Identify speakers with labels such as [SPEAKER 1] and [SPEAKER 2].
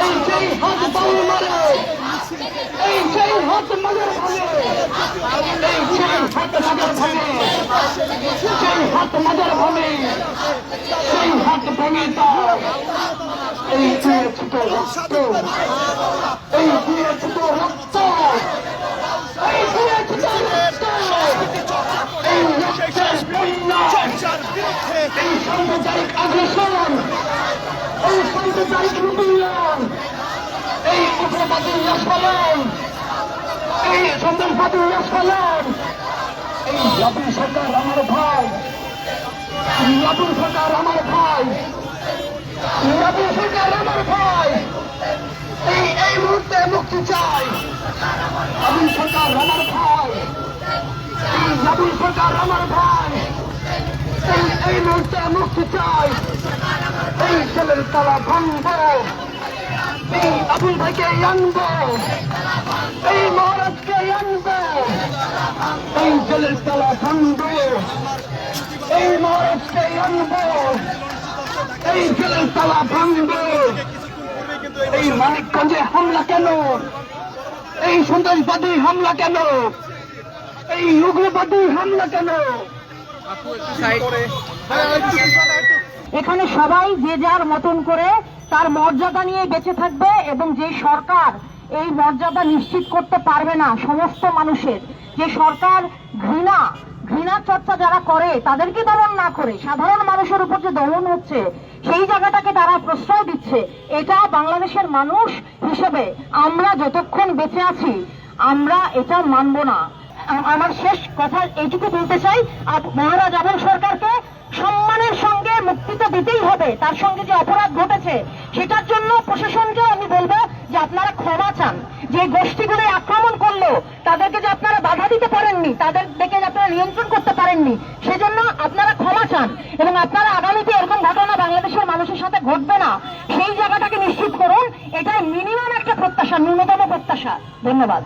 [SPEAKER 1] এই যেই হাত হামলা করে এই যেই হাত বাউ মারে এই যেই হাত মাজার ভাঙে এই যেই হাত মাজার ভাঙে সেই হাত মাজার ভাঙে সেই হাত ভেঙে তার এই দিয়ে ছোট রক্ত এই দিয়ে ছোট রক্ত এই দিয়ে ছোট রক্ত এই রক্তের বন্যা এই সাম্প্রদায়িক আগ্রাসন এই সাম্প্রদায়িক এই উগ্রবাদী ফলন এই সন্ত্রাসবাদী ফলন এই জাতীয় সরকার ভাই জাতীয় সরকার আমার ভাই জাতীয় সরকার আমার ভাই এই এই মুহূর্তে মুক্তি চাই জাতীয় সরকার আমার ভাই জাতীয় সরকার আমার ভাই এই মুহূর্তে মুক্তি চাই এই ছেলের তালা ভাঙব এই আবুল ভাইকে আনব এই মহারাজকে আনব এই ছেলের তালা ভাঙব এই মহারাজকে আনব এই ছেলের তালা ভাঙব এই মানিকগঞ্জে হামলা কেন এই সন্ত্রাসবাদী হামলা কেন এই উগ্রবাদী হামলা কেন
[SPEAKER 2] এখানে সবাই যে যার মতন করে তার মর্যাদা নিয়ে বেঁচে থাকবে এবং যে সরকার এই মর্যাদা নিশ্চিত করতে পারবে না, সমস্ত মানুষের, যে সরকার ঘৃণা ঘৃণা চর্চা যারা করে, তাদেরকে দমন না করে, সাধারণ মানুষের উপর যে দমন হচ্ছে, সেই জায়গাটাকে তারা প্রশ্রয় দিচ্ছে, এটা বাংলাদেশের মানুষ হিসেবে আমরা যতক্ষণ বেঁচে আছি, আমরা এটা মানব না। আমার শেষ কথা এইটুকু বলতে চাই আপ- মহারাজ আবুল সরকারকে সম্মানের সঙ্গে মুক্তি তো দিতেই হবে। তার সঙ্গে যে অপরাধ ঘটেছে, সেটার জন্য প্রশাসনকে আমি বলব যে আপনারা ক্ষমা চান। যে গোষ্ঠীগুলো আক্রমণ করল, তাদেরকে যে আপনারা বাধা দিতে পারেননি তাদের দেখে যে আপনারা নিয়ন্ত্রণ করতে পারেননি, সেজন্য আপনারা ক্ষমা চান এবং আপনারা আগামীতে এরকম ঘটনা বাংলাদেশের মানুষের সাথে ঘটবে না। সেই জায়গাটাকে নিশ্চিত করুন। এটাই মিনিমাম একটা প্রত্যাশা, ন্যূনতম প্রত্যাশা। ধন্যবাদ।